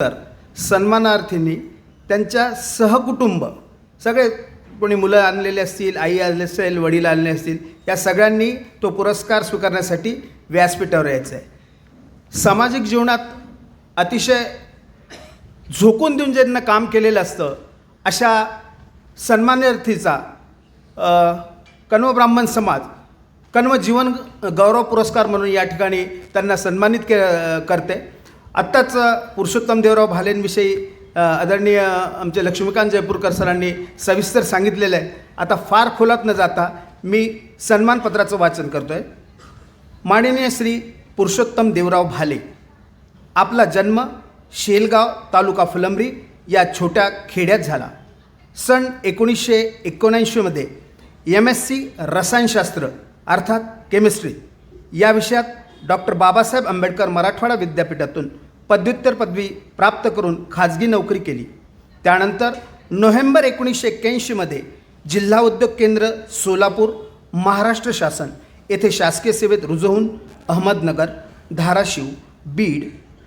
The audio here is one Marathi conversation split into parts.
तर सन्मानार्थींनी त्यांच्या सहकुटुंब सगळे कोणी मुलं आणलेले असतील आई आणले असेल वडील आणले असतील या सगळ्यांनी तो पुरस्कार स्वीकारण्यासाठी व्यासपीठावर यायचं आहे. सामाजिक जीवनात अतिशय झोकून देऊन ज्यांना काम केलेलं असतं अशा सन्मानार्थीचा कण्व ब्राह्मण समाज कण्व जीवन गौरव पुरस्कार म्हणून या ठिकाणी त्यांना सन्मानित के करते. आत्ताच पुरुषोत्तम देवराव भालेंविषयी आदरणीय आमचे लक्ष्मीकांत जयपूरकर सरांनी सविस्तर सांगितलेलं आहे. आता फार खोलात न जाता मी सन्मानपत्राचं वाचन करतो आहे माननीय श्री पुरुषोत्तम देवराव भाले आपला जन्म शेलगाव तालुका फुलंब्री या छोट्या खेड्यात झाला. सन एकोणीसशे एकोणऐंशीमध्ये एम एस सी रसायनशास्त्र अर्थात केमिस्ट्री या विषयात डॉक्टर बाबासाहेब आंबेडकर मराठवाडा विद्यापीठातून पदव्युत्तर पदवी प्राप्त करून खाजगी नोकरी केली. त्यानंतर नोव्हेंबर एकोणीसशे एक्क्याऐंशीमध्ये जिल्हा उद्योग केंद्र सोलापूर महाराष्ट्र शासन येथे शासकीय सेवेत रुजू होऊन अहमदनगर धाराशिव बीड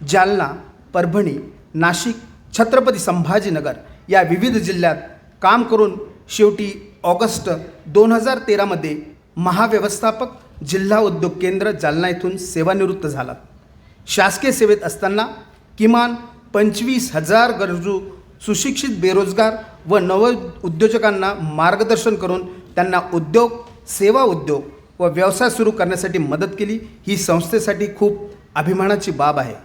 जालना परभणी नाशिक छत्रपती संभाजीनगर या विविध जिल्ह्यात काम करून शेवटी ऑगस्ट दोन हजार तेरामध्ये महाव्यवस्थापक जिल्हा उद्योग केंद्र जालना येथून सेवानिवृत्त झाला. शासकीय सेवेत असताना किमान पंचवीस हजार गरजू सुशिक्षित बेरोजगार व नव उद्योजकांना मार्गदर्शन करून त्यांना उद्योग सेवा उद्योग व व्यवसाय सुरू करण्यासाठी मदत केली. ही संस्थेसाठी खूप अभिमानाची बाब आहे.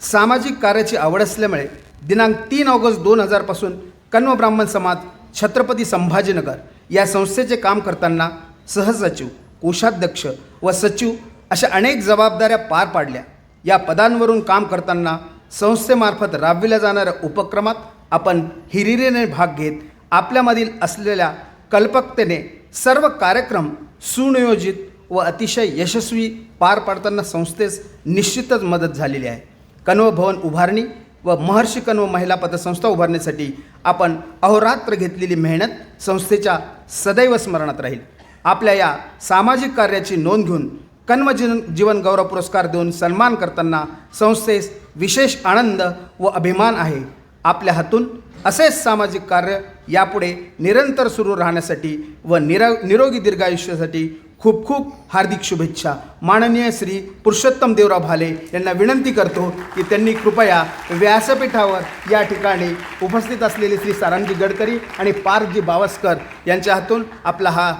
सामाजिक कार्याची आवड असल्यामुळे दिनांक तीन ऑगस्ट दोन हजारपासून कण्व ब्राह्मण समाज छत्रपती संभाजीनगर या संस्थेचे काम करताना सहसचिव कोषाध्यक्ष व सचिव अशा अनेक जबाबदाऱ्या पार पाडल्या. या पदांवरून काम करताना संस्थेमार्फत राबविल्या जाणाऱ्या उपक्रमात आपण हिरिरीने भाग घेत आपल्यामधील असलेल्या कल्पकतेने सर्व कार्यक्रम सुनियोजित व अतिशय यशस्वी पार पाडताना संस्थेस निश्चितच मदत झालेली आहे. कण्व भवन उभारणी व महर्षी कण्व महिला पतसंस्था उभारण्यासाठी आपण अहोरात्र घेतलेली मेहनत संस्थेच्या सदैव स्मरणात राहील. आपल्या या सामाजिक कार्याची नोंद घेऊन कण्व जीवन गौरव पुरस्कार देऊन सन्मान करताना संस्थेस विशेष आनंद व अभिमान आहे. आपल्या हातून असेच सामाजिक कार्य यापुढे निरंतर सुरू राहण्यासाठी व निर निरोगी दीर्घायुष्यासाठी खूप खूप हार्दिक शुभेच्छा. माननीय श्री पुरुषोत्तम देवराव भाले यांना विनंती करतो की त्यांनी कृपया व्यासपीठावर या ठिकाणी उपस्थित असलेले श्री सारांजी गडकरी आणि पारजी बावस्कर यांच्या हातून आपला हा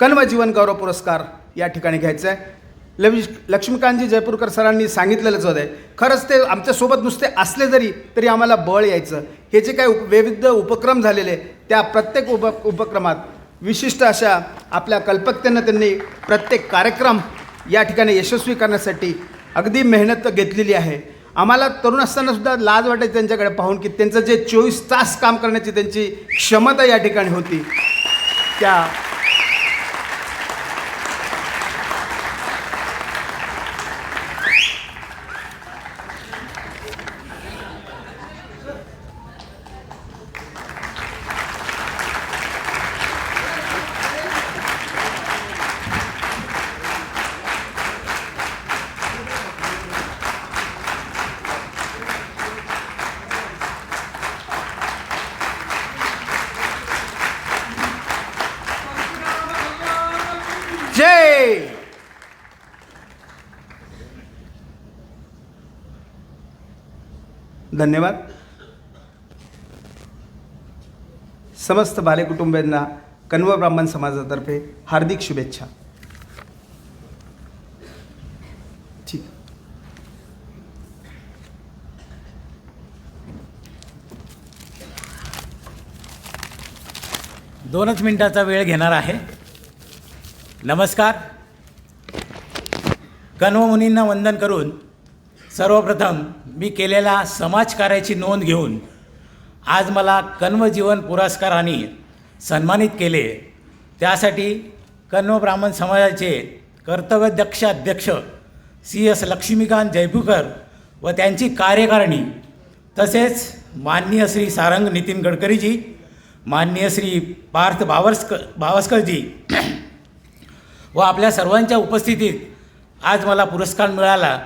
कण्व जीवन गौरव पुरस्कार या ठिकाणी घ्यायचा आहे लवी लक्ष्मीकांतजी जयपूरकर सरांनी सांगितलेलंच होतं खरंच ते आमच्यासोबत नुसते असले जरी तरी आम्हाला बळ यायचं. हे जे काही उप विविध उपक्रम झालेले त्या प्रत्येक उप उपक्रमात विशिष्ट अशा आपल्या कल्पकतेनं त्यांनी प्रत्येक कार्यक्रम या ठिकाणी यशस्वी करण्यासाठी अगदी मेहनत घेतलेली आहे. आम्हाला तरुण असतानासुद्धा लाज वाटायची त्यांच्याकडे पाहून की त्यांचं जे चोवीस तास काम करण्याची त्यांची क्षमता या ठिकाणी होती. त्या धन्यवाद समस्त बाले कन्व ब्राह्मण समाजातर्फे हार्दिक शुभेच्छा ठीक दोनच मिनिटाचा वेळ घेणार आहे. नमस्कार. कन्व मुनींना वंदन करून सर्वप्रथम मी केलेल्या समाजकार्याची नोंद घेऊन आज मला कण्व जीवन पुरस्काराने सन्मानित केले. त्यासाठी कण्व ब्राह्मण समाजाचे कर्तव्यदक्ष अध्यक्ष सी एस लक्ष्मीकांत जयपूकर व त्यांची कार्यकारिणी तसेच माननीय श्री सारंग नितीन गडकरीजी माननीय श्री पार्थ भावस्कर भावस्करजी व आपल्या सर्वांच्या उपस्थितीत आज मला पुरस्कार मिळाला.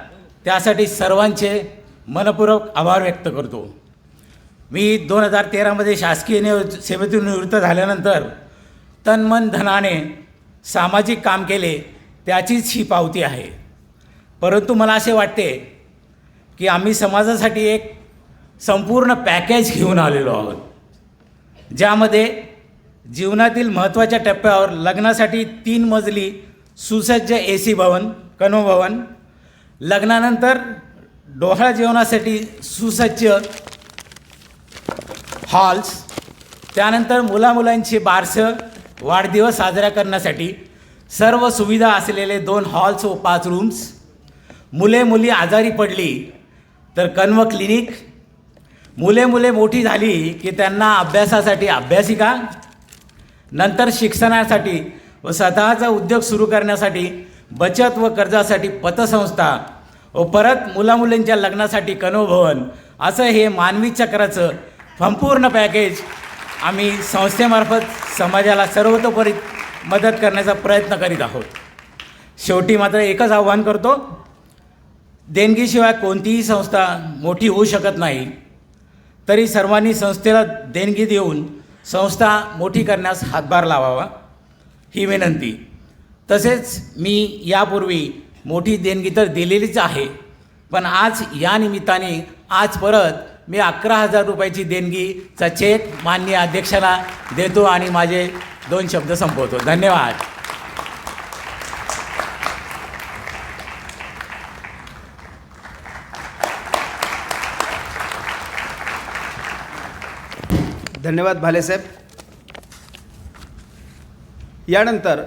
त्यासाठी सर्वांचे मनपूर्वक आभार व्यक्त करतो. मी दोन हजार तेरामध्ये शासकीय निव सेवेतून निवृत्त झाल्यानंतर तन मन धनाने सामाजिक काम केले त्याचीच ही पावती आहे. परंतु मला असे वाटते की आम्ही समाजासाठी एक संपूर्ण पॅकेज घेऊन आलेलो आहोत ज्यामध्ये जीवनातील महत्त्वाच्या टप्प्यावर लग्नासाठी तीन मजली सुसज्ज ए सी भवन कनोभवन लग्नानंतर डोहाळ जेवणासाठी सुसज्ज हॉल्स त्यानंतर मुलामुलांची बारसं वाढदिवस साजरा करण्यासाठी सर्व सुविधा असलेले दोन हॉल्स व पाच रूम्स मुले मुली आजारी पडली तर कन्व क्लिनिक मुले मुले मोठी झाली की त्यांना अभ्यासासाठी अभ्यासिका. नंतर शिक्षणासाठी व स्वतःचा उद्योग सुरू करण्यासाठी बचत व कर्जासाठी पतसंस्था. परत मुलामुलींच्या लग्नासाठी कनोभवन. असं हे मानवी चक्राचं संपूर्ण पॅकेज आम्ही संस्थेमार्फत समाजाला सर्वतोपरी मदत करण्याचा प्रयत्न करीत आहोत. शेवटी मात्र एकच आव्हान करतो. देणगीशिवाय कोणतीही संस्था मोठी होऊ शकत नाही. तरी सर्वांनी संस्थेला देणगी देऊन संस्था मोठी करण्यास हातभार लावावा. ही विनंती. तसेच मी यापूर्वी मोठी देणगी तर दिलेलीच आहे. पण आज या निमित्ताने आज परत मी अकरा हजार रुपयाची देणगीचा चेक माननीय अध्यक्षाला देतो आणि माझे दोन शब्द संपवतो. धन्यवाद. धन्यवाद भालेसाहेब. यानंतर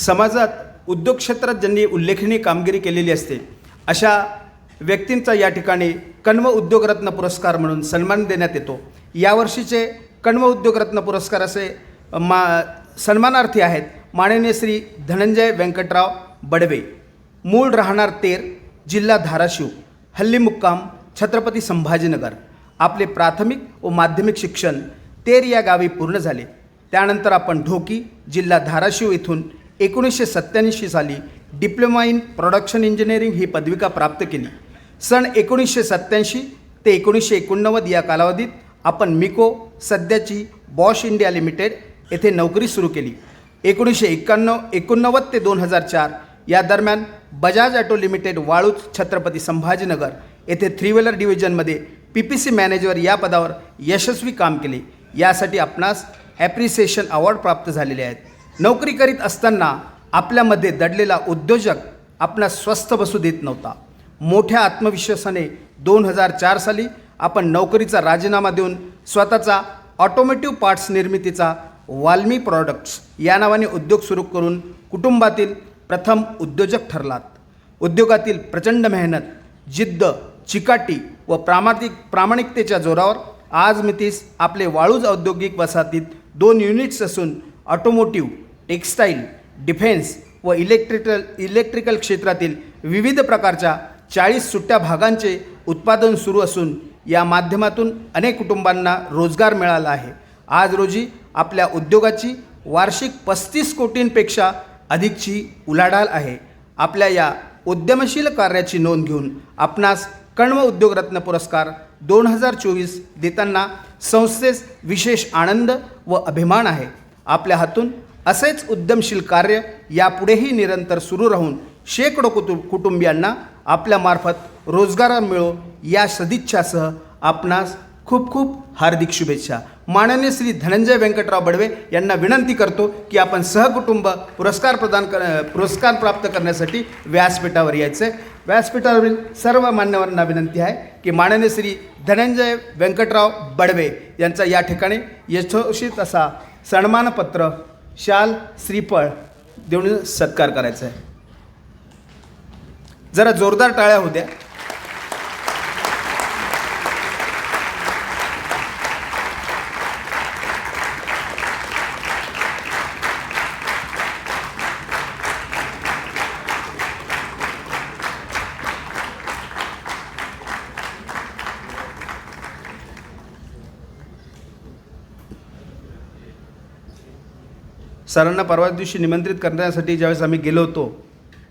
समाजात उद्योग क्षेत्रात ज्यांनी उल्लेखनीय कामगिरी केलेली असते अशा व्यक्तींचा या ठिकाणी कण्व उद्योगरत्न पुरस्कार म्हणून सन्मान देण्यात येतो. यावर्षीचे कण्व उद्योगरत्न पुरस्कार असे मा सन्मानार्थी आहेत माननीय श्री धनंजय व्यंकटराव बडवे. मूळ राहणार तेर जिल्हा धाराशिव हल्ली मुक्काम छत्रपती संभाजीनगर. आपले प्राथमिक व माध्यमिक शिक्षण तेर या गावी पूर्ण झाले. त्यानंतर आपण ढोकी जिल्हा धाराशिव इथून एकोणीसशे सत्त्याऐंशी साली डिप्लोमा इन प्रोडक्शन इंजिनिअरिंग ही पदविका प्राप्त केली. सन एकोणीसशे सत्त्याऐंशी ते एकोणीसशे एकोणनव्वद या कालावधीत आपण मिको सध्याची बॉश इंडिया लिमिटेड येथे नोकरी सुरू केली. एकोणीसशे एक्क्याण्णव एकोणनव्वद ते दोन हजार चार या दरम्यान बजाज ऑटो लिमिटेड वाळूज छत्रपती संभाजीनगर येथे थ्री व्हीलर डिव्हिजनमध्ये पी पी सी मॅनेजर या पदावर यशस्वी काम केले. यासाठी आपणास ॲप्रिसिएशन अवॉर्ड प्राप्त झालेले आहेत. नोकरी करीत असताना आपल्यामध्ये दडलेला उद्योजक आपणास स्वस्थ बसू देत नव्हता. मोठ्या आत्मविश्वासाने दोन हजार चार साली आपण नोकरीचा राजीनामा देऊन स्वतःचा ऑटोमेटिव्ह पार्ट्स निर्मितीचा वाल्मी प्रॉडक्ट्स या नावाने उद्योग सुरू करून कुटुंबातील प्रथम उद्योजक ठरलात. उद्योगातील प्रचंड मेहनत जिद्द चिकाटी व प्रामाणिक प्रामाणिकतेच्या जोरावर आज मितीस आपले वाळूज औद्योगिक वसाहतीत दोन युनिट्स असून ऑटोमोटिव्ह टेक्स्टाईल डिफेन्स व इलेक्ट्रिकल इलेक्ट्रिकल क्षेत्रातील विविध प्रकारच्या चाळीस सुट्ट्या भागांचे उत्पादन सुरू असून या माध्यमातून अनेक कुटुंबांना रोजगार मिळाला आहे. आज रोजी आपल्या उद्योगाची वार्षिक पस्तीस कोटींपेक्षा अधिकची उलाढाल आहे. आपल्या या उद्यमशील कार्याची नोंद घेऊन आपणास कण्व उद्योगरत्न पुरस्कार दोन हजार चोवीस देताना संस्थेस विशेष आनंद व अभिमान आहे. आपल्या हातून असेच उद्यमशील कार्य यापुढेही निरंतर सुरू राहून शेकडो कुटु कुटुंबियांना आपल्यामार्फत रोजगार मिळो या सदिच्छासह आपणास खूप खूप हार्दिक शुभेच्छा. माननीय श्री धनंजय व्यंकटराव बडवे यांना विनंती करतो की आपण सहकुटुंब पुरस्कार प्रदान कर पुरस्कार प्राप्त करण्यासाठी व्यासपीठावर यायचं. आहे व्यासपीठावरील सर्व मान्यवरांना विनंती आहे की माननीय श्री धनंजय व्यंकटराव बडवे यांचा या ठिकाणी यशोषित असा सन्मानपत्र शाल श्रीफळ देऊन सत्कार करायचा आहे. जरा जोरदार टाळ्या होत्या सरांना परवा दिवशी निमंत्रित करण्यासाठी ज्यावेळेस आम्ही गेलो होतो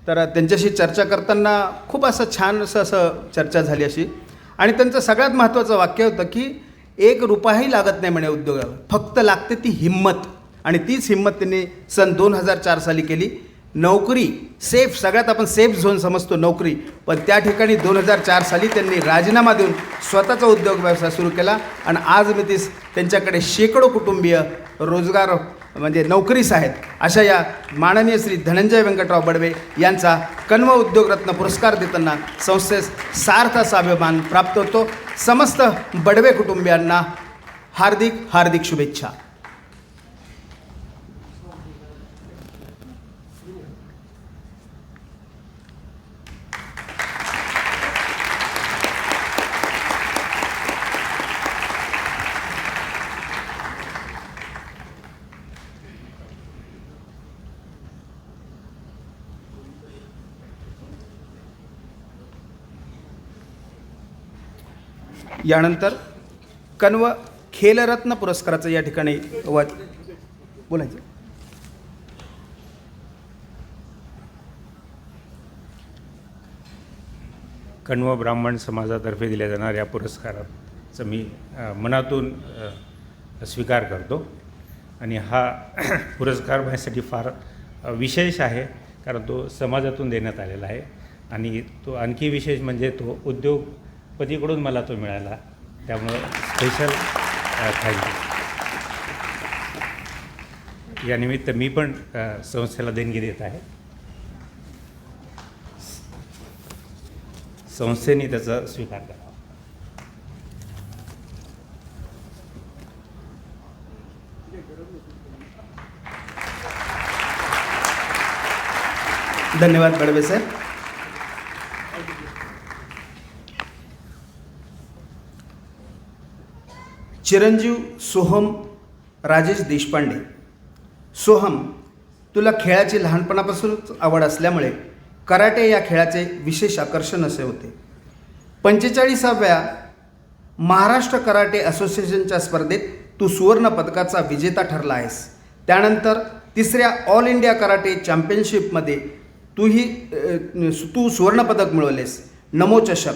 तर त्यांच्याशी चर्चा करताना खूप असं छान असं असं चर्चा झाली अशी. आणि त्यांचं सगळ्यात महत्त्वाचं वाक्य होतं की एक रुपयाही लागत नाही म्हणे उद्योगाला. फक्त लागते ती हिंमत. आणि तीच हिंमत त्यांनी सन दोन हजार चार साली केली. नोकरी सेफ सगळ्यात आपण सेफ झोन समजतो नोकरी. पण त्या ठिकाणी दोन हजार चार साली त्यांनी राजीनामा देऊन स्वतःचा उद्योग व्यवसाय सुरू केला. आणि आज मी तीस त्यांच्याकडे शेकडो कुटुंबीय रोजगार म्हणजे नोकरीस आहेत अशा या माननीय श्री धनंजय व्यंकटराव बडवे यांचा कन्व उद्योगरत्न पुरस्कार देताना संस्थेस सार्थ असा अभिमान प्राप्त होतो. समस्त बडवे कुटुंबियांना हार्दिक हार्दिक शुभेच्छा. यानंतर कन्व खेलरत्न पुरस्काराचं या ठिकाणी व बोलायचं. कण्व ब्राह्मण समाजातर्फे दिल्या जाणाऱ्या पुरस्काराचं मी मनातून स्वीकार करतो. आणि हा पुरस्कार माझ्यासाठी फार विशेष आहे कारण तो समाजातून देण्यात आलेला आहे. आणि तो आणखी विशेष म्हणजे तो उद्योग पतीकडून मला तो मिळाला. त्यामुळं स्पेशल थँक्यू यानिमित्त मी पण संस्थेला देणगी देत आहे. संस्थेने त्याचा स्वीकार करावा. धन्यवाद बडवे साहेब चिरंजीव सोहम राजेश देशपांडे. सोहम तुला खेळाची लहानपणापासूनच आवड असल्यामुळे कराटे या खेळाचे विशेष आकर्षण असे होते. पंचेचाळीसाव्या महाराष्ट्र कराटे असोसिएशनच्या स्पर्धेत तू सुवर्णपदकाचा विजेता ठरला आहेस. त्यानंतर तिसऱ्या ऑल इंडिया कराटे चॅम्पियनशिपमध्ये तूही तू सुवर्णपदक मिळवलेस. नमो चषक.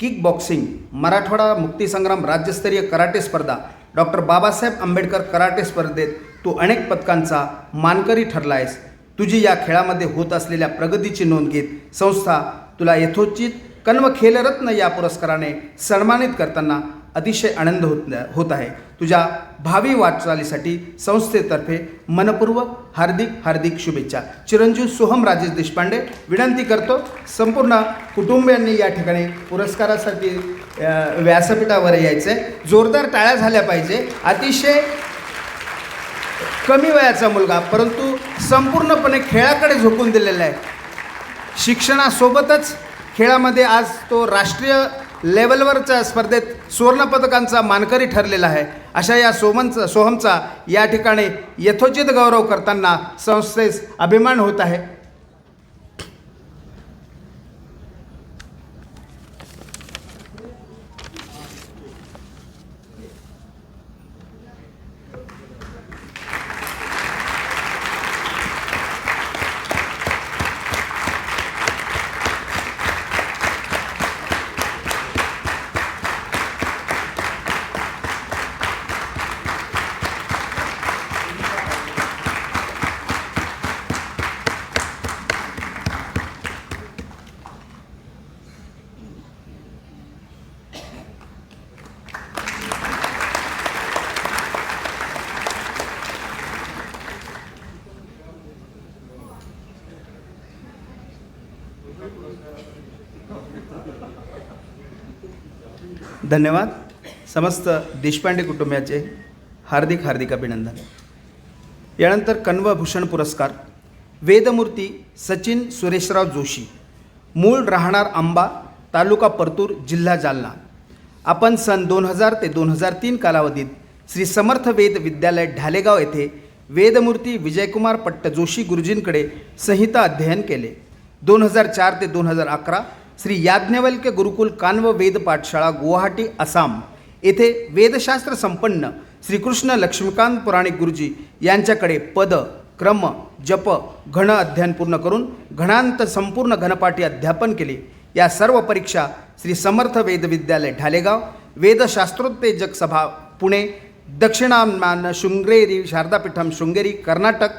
किक बॉक्सिंग मराठवाडा मुक्तीसंग्राम राज्यस्तरीय कराटे स्पर्धा डॉक्टर बाबासाहेब आंबेडकर कराटे स्पर्धेत तू अनेक पदकांचा मानकरी ठरला आहेस तुझी या खेळामध्ये होत असलेल्या प्रगतीची नोंद घेत संस्था तुला यथोचित कन्व खेलरत्न या पुरस्काराने सन्मानित करताना अतिशय आनंद होत होत आहे. तुझ्या भावी वाटचालीसाठी संस्थेतर्फे मनपूर्वक हार्दिक हार्दिक शुभेच्छा. चिरंजीव सोहम राजेश देशपांडे विनंती करतो संपूर्ण कुटुंबियांनी या ठिकाणी पुरस्कारासाठी व्यासपीठावर यायचं. आहे जोरदार टाळ्या झाल्या पाहिजे. अतिशय कमी वयाचा मुलगा परंतु संपूर्णपणे खेळाकडे झोकून दिलेला आहे. शिक्षणासोबतच खेळामध्ये आज तो राष्ट्रीय लेवलवरच्या स्पर्धेत सुवर्णपदकांचा मानकरी ठरलेला आहे. अशा या सोमनचा सोहमचा या ठिकाणी यथोचित गौरव करताना संस्थेस अभिमान होत आहे. धन्यवाद. समस्त देशपांडे कुटुंबियाचे हार्दिक हार्दिक अभिनंदन. यानंतर कण्वभूषण पुरस्कार वेदमूर्ती सचिन सुरेशराव जोशी मूळ राहणार आंबा तालुका परतूर जिल्हा जालना. आपण सन दोन हजार ते दोन हजार तीन कालावधीत श्री समर्थ वेद विद्यालय ढालेगाव येथे वेदमूर्ती विजयकुमार पट्ट जोशी गुरुजींकडे संहिता अध्ययन केले. दोन हजार चार ते दोन हजार अकरा श्री याज्ञवल्क्य गुरुकुल कान्व वेद पाठशाळा गुवाहाटी आसाम. येथे वेदशास्त्र संपन्न श्रीकृष्ण लक्ष्मीकांत पुराणिक गुरुजी यांच्याकडे पद क्रम जप घन अध्ययन पूर्ण करून घणांत संपूर्ण घनपाठी अध्यापन केले. या सर्व परीक्षा श्री समर्थ वेद विद्यालय ढालेगाव वेदशास्त्रोत्तेजक सभा पुणे दक्षिणामान शृंगेरी शारदापीठम शृंगेरी कर्नाटक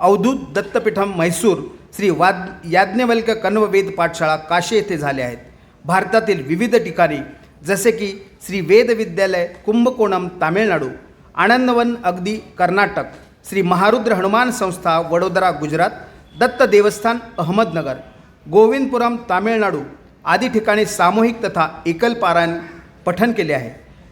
अवधूत दत्तपीठम म्हैसूर श्री वाद याज्ञवल्क कण्व वेद पाठशाळा काशी येथे झाल्या आहेत. भारतातील विविध ठिकाणी जसे की श्री वेद विद्यालय कुंभकोणम तामिळनाडू आनंदवन अगदी कर्नाटक श्री महारुद्र हनुमान संस्था वडोदरा गुजरात दत्त देवस्थान अहमदनगर गोविंदपुरम तामिळनाडू आदी ठिकाणी सामूहिक तथा एकल पारायण पठन केले आहे.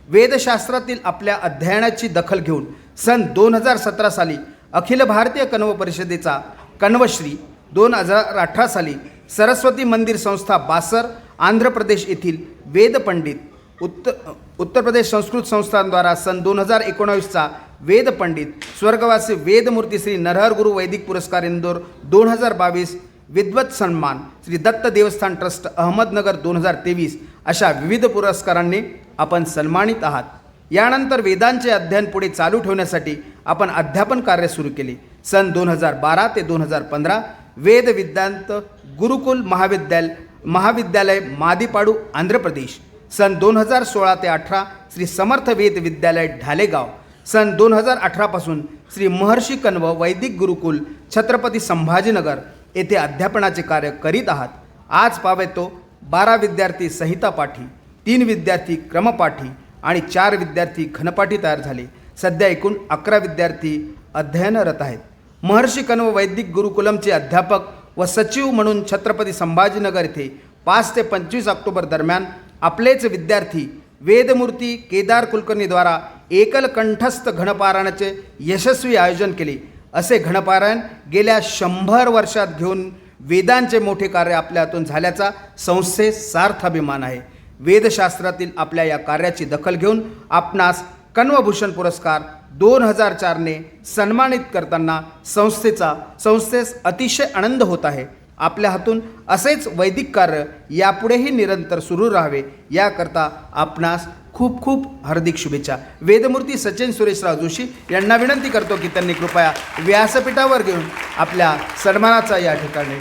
वेदशास्त्रातील आपल्या अध्ययनाची दखल घेऊन सन दोन हजार सतरा साली अखिल भारतीय कण्व परिषदेचा कण्वश्री दोन हजार अठरा साली सरस्वती मंदिर संस्था बासर आंध्र प्रदेश येथील वेदपंडित उत्तर उत्तर प्रदेश संस्कृत संस्थांद्वारा सन दोन हजार एकोणावीसचा वेदपंडित स्वर्गवासी वेदमूर्ती श्री नरहर गुरु वैदिक पुरस्कार इंदोर दोन हजार बावीस विद्वत सन्मान श्री दत्त देवस्थान ट्रस्ट अहमदनगर दोन हजार तेवीस अशा विविध पुरस्कारांनी आपण सन्मानित आहात. यानंतर वेदांचे अध्ययन पुढे चालू ठेवण्यासाठी आपण अध्यापन कार्य सुरू केले. सन दोन हजार बारा ते दोन हजार पंधरा वेद विद्यांत गुरुकुल महाविद्यालय महाविद्यालय मादीपाडू आंध्र प्रदेश. सन दोन हजार सोळा ते अठरा श्री समर्थ वेद विद्यालय ढालेगाव. सन दोन हजार अठरापासून श्री महर्षी कण्व वैदिक गुरुकुल छत्रपती संभाजीनगर येथे अध्यापनाचे कार्य करीत आहात. आज पावेतो बारा विद्यार्थी संहिता पाठी तीन विद्यार्थी क्रमपाठी आणि चार विद्यार्थी घनपाठी तयार झाले. सध्या एकूण अकरा विद्यार्थी अध्ययनरत आहेत. महर्षी कण्व वैदिक गुरुकुलमचे अध्यापक व सचिव म्हणून छत्रपती संभाजीनगर येथे पाच ते पंचवीस ऑक्टोबर दरम्यान आपलेच विद्यार्थी वेदमूर्ती केदार कुलकर्णीद्वारा एकल कंठस्थ घनपारायणाचे यशस्वी आयोजन केले. असे घनपारायण गेल्या शंभर वर्षात घेऊन वेदांचे मोठे कार्य आपल्या हातून झाल्याचा संस्थेस सार्थ अभिमान आहे. वेदशास्त्रातील आपल्या या कार्याची दखल घेऊन आपणास कण्वभूषण पुरस्कार दोन हजार चारने सन्मानित करताना संस्थेचा संस्थेस अतिशय आनंद होत आहे. आपल्या हातून असेच वैदिक कार्य यापुढेही निरंतर सुरू राहावे याकरता आपणास खूप खूप हार्दिक शुभेच्छा. वेदमूर्ती सचिन सुरेशराव जोशी यांना विनंती करतो की त्यांनी कृपया व्यासपीठावर घेऊन आपल्या सन्मानाचा या ठिकाणी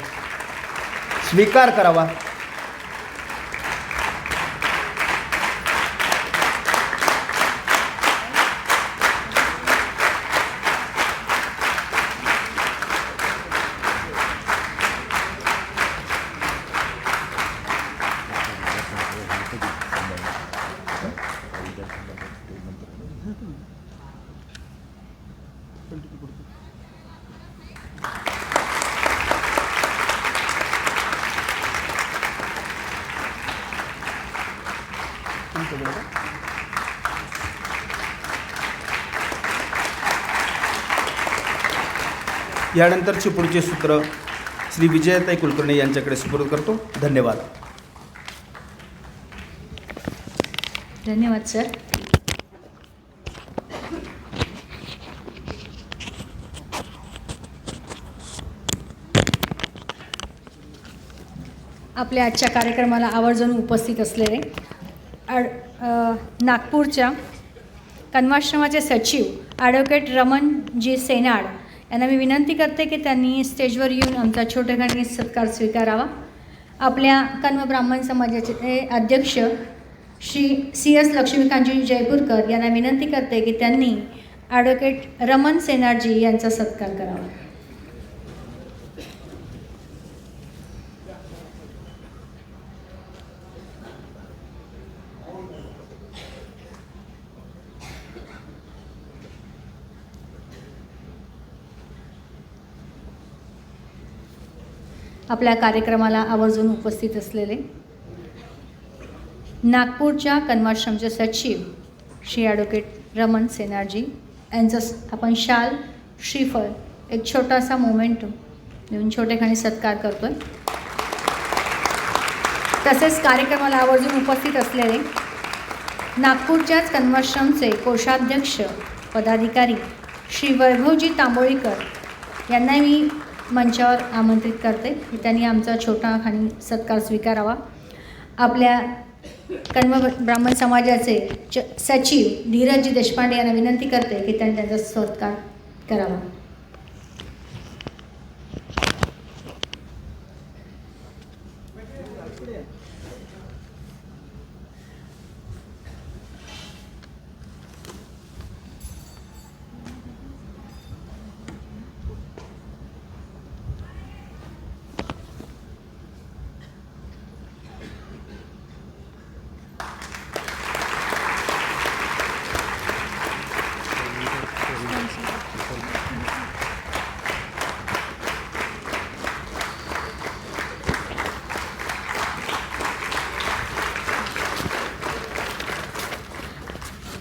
स्वीकार करावा. यानंतरची पुढचे सूत्र श्री विजयताई कुलकर्णी यांच्याकडे सुपूर्द करतो. धन्यवाद. धन्यवाद सर. आपल्या आजच्या कार्यक्रमाला आवर्जून उपस्थित असलेले आड नागपूरच्या कन्वाश्रमाचे सचिव ॲडव्होकेट रमणजी सेनाड यांना मी विनंती करते की त्यांनी स्टेजवर येऊन आमचा छोटेखानी सत्कार स्वीकारावा. आपल्या कन्व ब्राह्मण समाजाचे अध्यक्ष श्री सी एस लक्ष्मीकांतजी जयपूरकर यांना विनंती करते की त्यांनी ॲडव्होकेट रमण सेनाडजी यांचा सत्कार करावा. आपल्या कार्यक्रमाला आवर्जून उपस्थित असलेले नागपूरच्या कन्वाश्रमचे सचिव श्री ॲडव्होकेट रमण सेनाजी यांचं आपण शाल श्रीफळ एक छोटासा मोमेंट देऊन छोटेखानी सत्कार करतो आहे तसेच कार्यक्रमाला आवर्जून उपस्थित असलेले नागपूरच्याच कन्वाश्रमचे कोषाध्यक्ष पदाधिकारी श्री वैभवजी तांबोळीकर यांना मी मंचावर आमंत्रित करते. की त्यांनी आमचा छोटा खाणी सत्कार स्वीकारावा. आपल्या कण्व ब्राह्मण समाजाचे च सचिव धीरजी देशपांडे यांना विनंती करते की त्यांनी त्यांचा सत्कार करावा.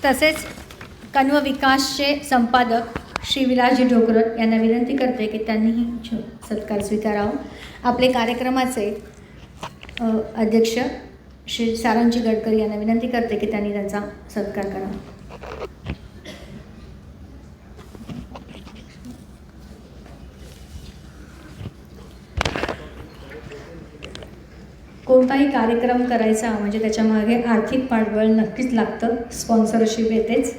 तसेच कण्व विकासचे संपादक श्री विलासजी ढोकरत यांना विनंती करते की त्यांनीही सत्कार स्वीकारावा. आपले कार्यक्रमाचे अध्यक्ष श्री सारंगजी गडकरी यांना विनंती करते की त्यांनी त्यांचा सत्कार करावा. कोणताही कार्यक्रम करायचा म्हणजे त्याच्यामागे आर्थिक पाठबळ नक्कीच लागतं. स्पॉन्सरशिप येतेच.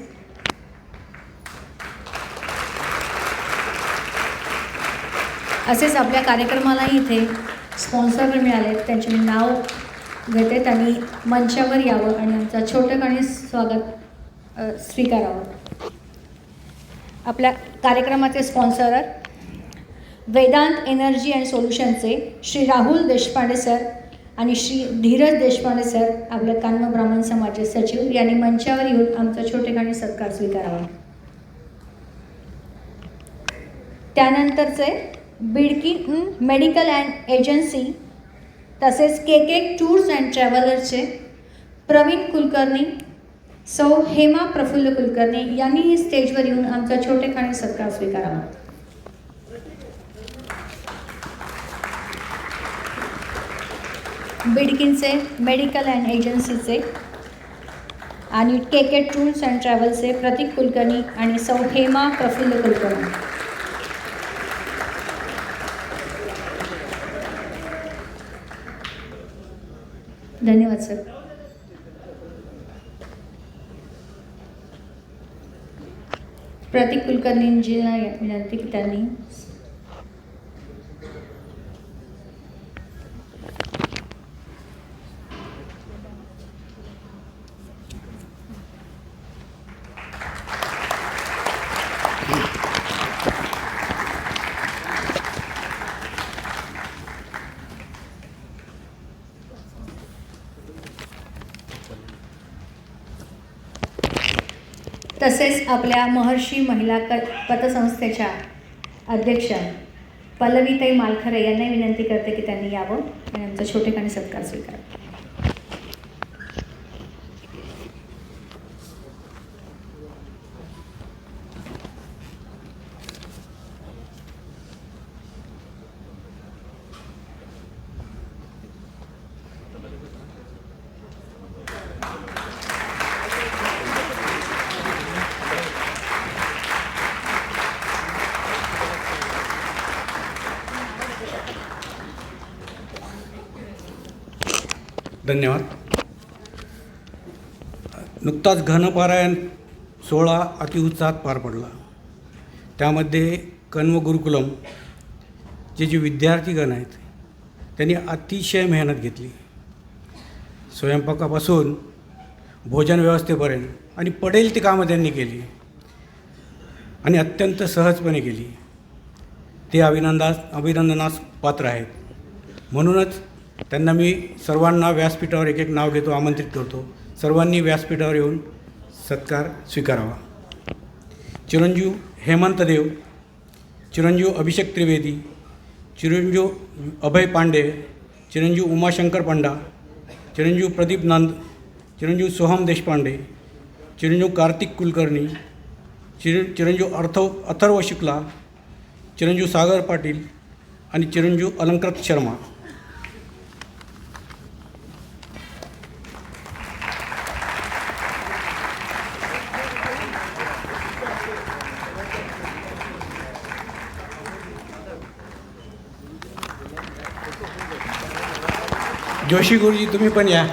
असेच आपल्या कार्यक्रमालाही इथे स्पॉन्सर मिळाले त्यांचे मी नाव घेते त्यांनी मंचावर यावं आणि आमचा छोटं स्वागत स्वीकारावं. आपल्या कार्यक्रमाचे स्पॉन्सर वेदांत एनर्जी अँड सोल्युशनचे श्री राहुल देशपांडे सर आणि श्री धीरज देशपांडे सर आपल्या कान्म ब्राह्मण समाजचे सचिव यांनी मंचावर येऊन आमचा छोटेखानी सत्कार स्वीकारावा. त्यानंतरचे बिडकी मेडिकल अँड एजन्सी तसेच के के टूर्स अँड ट्रॅव्हलर्सचे प्रवीण कुलकर्णी सौ हेमा प्रफुल्ल कुलकर्णी यांनीही स्टेजवर येऊन आमचा छोटेखानी सत्कार स्वीकारावा. बिडकिनचे मेडिकल अँड एजन्सीचे आणि के के टूर्स अँड ट्रॅव्हल्सचे प्रतीक कुलकर्णी आणि सौ हेमा प्रफुल्ल कुलकर्णी. धन्यवाद सर. प्रतीक कुलकर्णींजीला विनंती की त्यांनी तसेच आपल्या महर्षी महिला क पतसंस्थेच्या अध्यक्ष पल्लवीताई मालखरे यांना विनंती करते की त्यांनी यावं. आणि आमचा छोटेखानी सत्कार स्वीकारावा. धन्यवाद. नुकताच घनपारायण सोहळा अतिउत्साहात पार पडला. त्यामध्ये कण्व गुरुकुलम जे जे विद्यार्थीगण आहेत त्यांनी अतिशय मेहनत घेतली. स्वयंपाकापासून भोजन व्यवस्थेपर्यंत आणि पडेल ती कामं त्यांनी केली. आणि अत्यंत सहजपणे केली. ते अभिनंदास अभिनंदनास पात्र आहेत. म्हणूनच त्यांना मी सर्वांना व्यासपीठावर एक एक नाव घेतो आमंत्रित करतो. सर्वांनी व्यासपीठावर येऊन सत्कार स्वीकारावा. चिरंजीव हेमंत देव चिरंजीव अभिषेक त्रिवेदी चिरंजीव अभय पांडे चिरंजीव उमाशंकर पंडा चिरंजीव प्रदीप नंद चिरंजीव सोहम देशपांडे चिरंजीव कार्तिक कुलकर्णी चिर चिरंजीव अर्थव अथर्व शुक्ला चिरंजीव सागर पाटील आणि चिरंजीव अलंकृत शर्मा. जोशी गुरुजी तुम्ही पण या